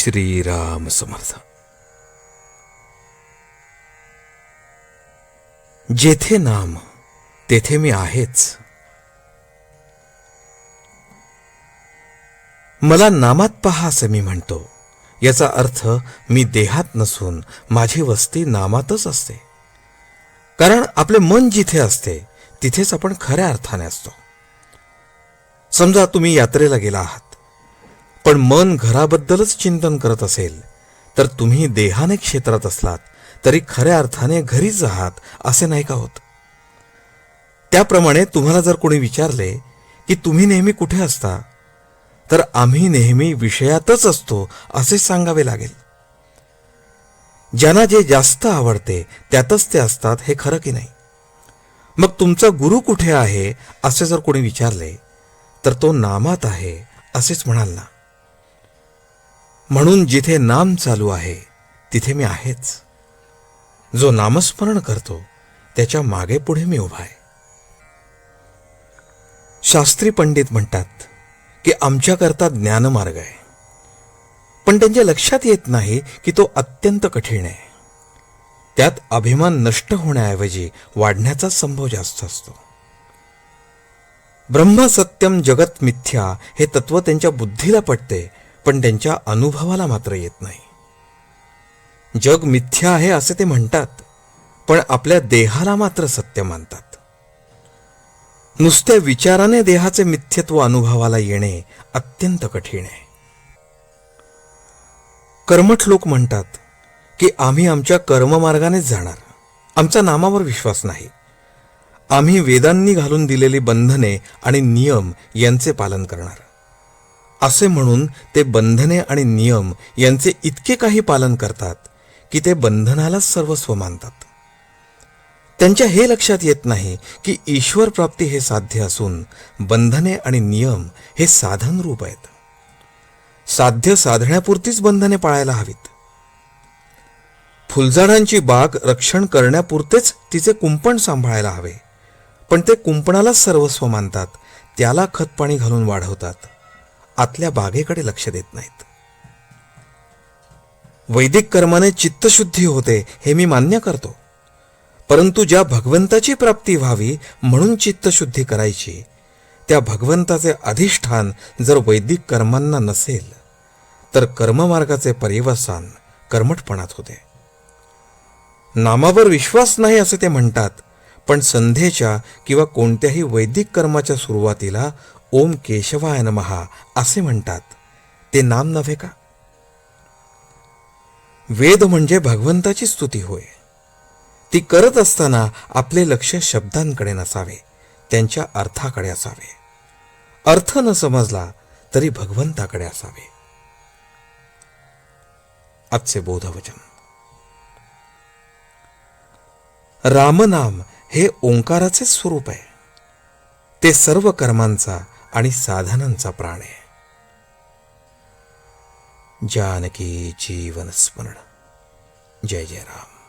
श्रीराम समर्थ. जेथे नाम तेथे मी आहेच. मला नामात पहा असे मी म्हणतो. याचा अर्थ मी देहात नसून माझी वस्ती नामातच असते. कारण आपले मन जिथे असते तिथेच आपण खऱ्या अर्थाने असतो. समजा तुम्ही यात्रेला गेला आहात. पण मन घराबद्दलच चिंतन करत असेल तर तुम्ही देहाने क्षेत्रात असलात तरी खऱ्या अर्थाने घरीच आहात असे नाही का होत? त्याप्रमाणे तुम्हाला जर कोणी विचारले की तुम्ही नेहमी कुठे असता तर आम्ही नेहमी विषयातच असतो असे सांगावे लागेल. ज्यांना जे जास्त आवडते त्यातच ते असतात हे खरं की नाही? मग तुमचा गुरु कुठे आहे असे जर कोणी विचारले तर तो नामात आहे असेच म्हणाल ना? म्हणून जिथे नाम चालू आहे तिथे मी आहेच. जो नामस्मरण करतो त्याच्यामागे पुढे मी उभा आहे. शास्त्री पंडित म्हणतात की आमच्याकरता ज्ञानमार्ग आहे. पण त्यांच्या लक्षात येत नाही की तो अत्यंत कठीण आहे. त्यात अभिमान नष्ट होण्याऐवजी वाढण्याचा संभव जास्त असतो. ब्रह्म सत्यम जगत मिथ्या हे तत्व त्यांच्या बुद्धीला पटते पण त्यांच्या अनुभवाला मात्र येत नाही. जग मिथ्या आहे असे ते म्हणतात पण आपल्या देहाला मात्र सत्य मानतात. नुसत्या विचाराने देहाचे मिथ्यत्व अनुभवाला येणे अत्यंत कठीण आहे. कर्मठ लोक म्हणतात की आम्ही आमच्या कर्ममार्गानेच जाणार. आमचा नामावर विश्वास नाही. आम्ही वेदांनी घालून दिलेली बंधने आणि नियम यांचे पालन करणार. असे म्हणून ते बंधने आणि नियम यांचे इतके काही पालन करतात की ते बंधनालाच सर्वस्व मानतात. त्यांच्या हे लक्षात येत नाही की ईश्वर प्राप्ती हे साध्य असून बंधने आणि नियम हे साधन रूप आहेत. साध्य साधण्यापुरतीच बंधने पाळायला हवीत. फुलझाडांची बाग रक्षण करण्यापुरतेच तिचे कुंपण सांभाळायला हवे पण ते कुंपणालाच सर्वस्व मानतात त्याला खतपाणी घालून वाढवतात. आतल्या बागेकडे लक्ष देत नाहीत. वैदिक कर्माने चित्तशुद्धी होते हे मी मान्य करतो. परंतु ज्या भगवंताची प्राप्ती व्हावी म्हणून चित्तशुद्धी करायची त्या भगवंताचे अधिष्ठान जर वैदिक कर्मांना नसेल तर कर्ममार्गाचे परिवसान कर्मठपणात होते. नामावर विश्वास नाही असे ते म्हणतात पण संध्येच्या किंवा कोणत्याही वैदिक कर्माच्या सुरुवातीला ओम केशवाय नमहा असे म्हणतात. ते नाम नव्हे का? वेद म्हणजे भगवंताची स्तुती होय. ती करत असताना आपले लक्ष शब्दांकडे नसावे त्यांच्या अर्थाकडे असावे. अर्थ न समजला तरी भगवंताकडे असावे. आजचे बोधवचन. रामनाम हे ओंकाराचे स्वरूप आहे. ते सर्व कर्मांचा आणि साधनांचा प्राण आहे. जानकी जीवन स्मरण. जय जय राम